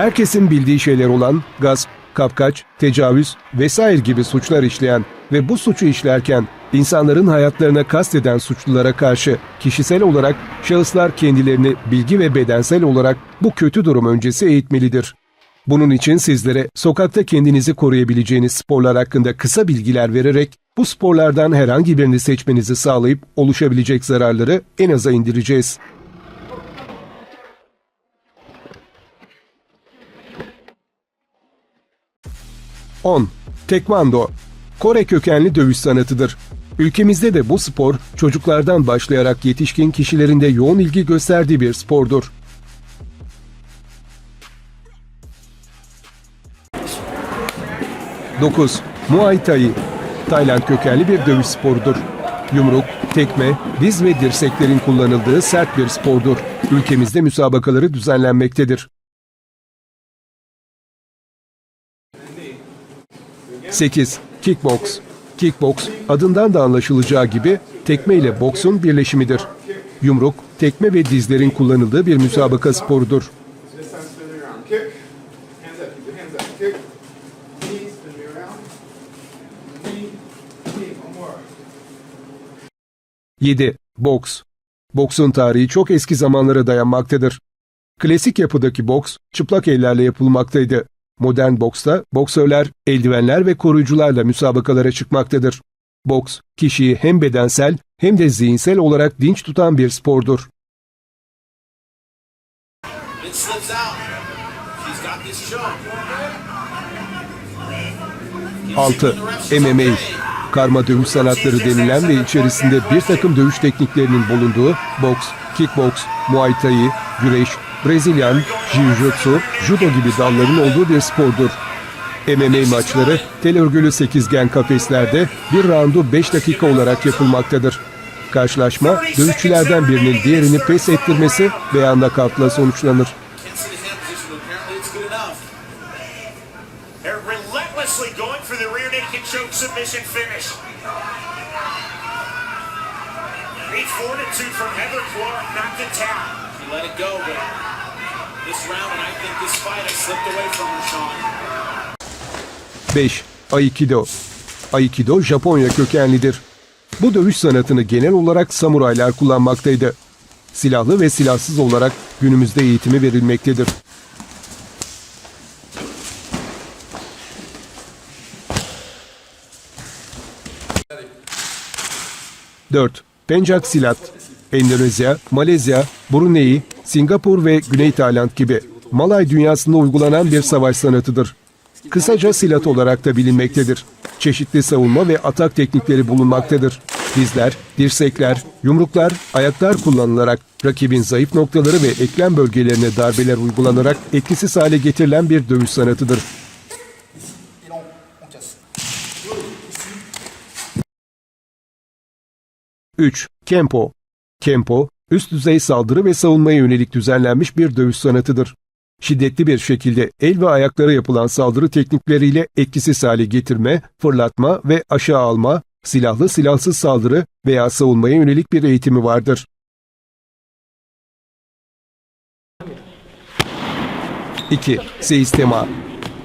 herkesin bildiği şeyler olan gasp, kapkaç, tecavüz vesaire gibi suçlar işleyen ve bu suçu işlerken insanların hayatlarına kasteden suçlulara karşı kişisel olarak şahıslar kendilerini bilgi ve bedensel olarak bu kötü durum öncesi eğitmelidir. Bunun için sizlere sokakta kendinizi koruyabileceğiniz sporlar hakkında kısa bilgiler vererek bu sporlardan herhangi birini seçmenizi sağlayıp oluşabilecek zararları en aza indireceğiz. On, Tekvando Kore kökenli dövüş sanatıdır. Ülkemizde de bu spor çocuklardan başlayarak yetişkin kişilerin de yoğun ilgi gösterdiği bir spordur. 9. Muay Thai Tayland kökenli bir dövüş sporudur. Yumruk, tekme, diz ve dirseklerin kullanıldığı sert bir spordur. Ülkemizde müsabakaları düzenlenmektedir. 8. Kickbox Kickbox, adından da anlaşılacağı gibi tekme ile boksun birleşimidir. Yumruk, tekme ve dizlerin kullanıldığı bir müsabaka sporudur. 7. Boks Boksun tarihi çok eski zamanlara dayanmaktadır. Klasik yapıdaki boks çıplak ellerle yapılmaktaydı. Modern boksta boksörler, eldivenler ve koruyucularla müsabakalara çıkmaktadır. Boks, kişiyi hem bedensel hem de zihinsel olarak dinç tutan bir spordur. 6. MMA Karma dövüş sanatları denilen ve içerisinde bir takım dövüş tekniklerinin bulunduğu boks, kickboks, muay thai, güreş, Brezilyan, jiu-jitsu, judo gibi dalların olduğu bir spordur. MMA maçları tel örgülü sekizgen kafeslerde bir roundu 5 dakika olarak yapılmaktadır. Karşılaşma dövüşçülerden birinin diğerini pes ettirmesi veya nakavtla sonuçlanır. Great fortitude from Heather Clark, not tap. She let it go, but 5. Aikido Aikido Japonya kökenlidir. Bu dövüş sanatını genel olarak samuraylar kullanmaktaydı. Silahlı ve silahsız olarak günümüzde eğitimi verilmektedir. Dört. Pencak Silat Endonezya, Malezya, Brunei, Singapur ve Güney Tayland gibi Malay dünyasında uygulanan bir savaş sanatıdır. Kısaca silat olarak da bilinmektedir. Çeşitli savunma ve atak teknikleri bulunmaktadır. Dizler, dirsekler, yumruklar, ayaklar kullanılarak rakibin zayıf noktaları ve eklem bölgelerine darbeler uygulanarak etkisiz hale getirilen bir dövüş sanatıdır. 3. Kempo Kempo, üst düzey saldırı ve savunmaya yönelik düzenlenmiş bir dövüş sanatıdır. Şiddetli bir şekilde el ve ayaklara yapılan saldırı teknikleriyle etkisiz hale getirme, fırlatma ve aşağı alma, silahlı silahsız saldırı veya savunmaya yönelik bir eğitimi vardır. İki, Seistema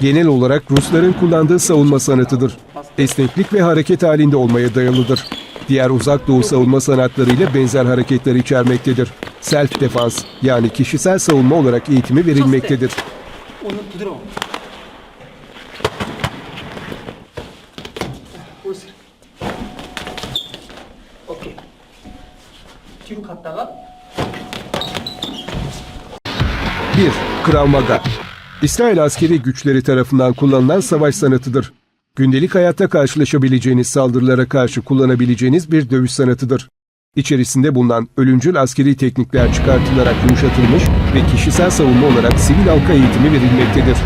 Genel olarak Rusların kullandığı savunma sanatıdır. Esneklik ve hareket halinde olmaya dayalıdır diğer uzak doğu savunma sanatlarıyla benzer hareketler içermektedir. Self defans yani kişisel savunma olarak eğitimi verilmektedir. Bir, Krav Maga. İsrail askeri güçleri tarafından kullanılan savaş sanatıdır. Gündelik hayatta karşılaşabileceğiniz saldırılara karşı kullanabileceğiniz bir dövüş sanatıdır. İçerisinde bulunan ölümcül askeri teknikler çıkartılarak yumuşatılmış ve kişisel savunma olarak sivil halka eğitimi verilmektedir.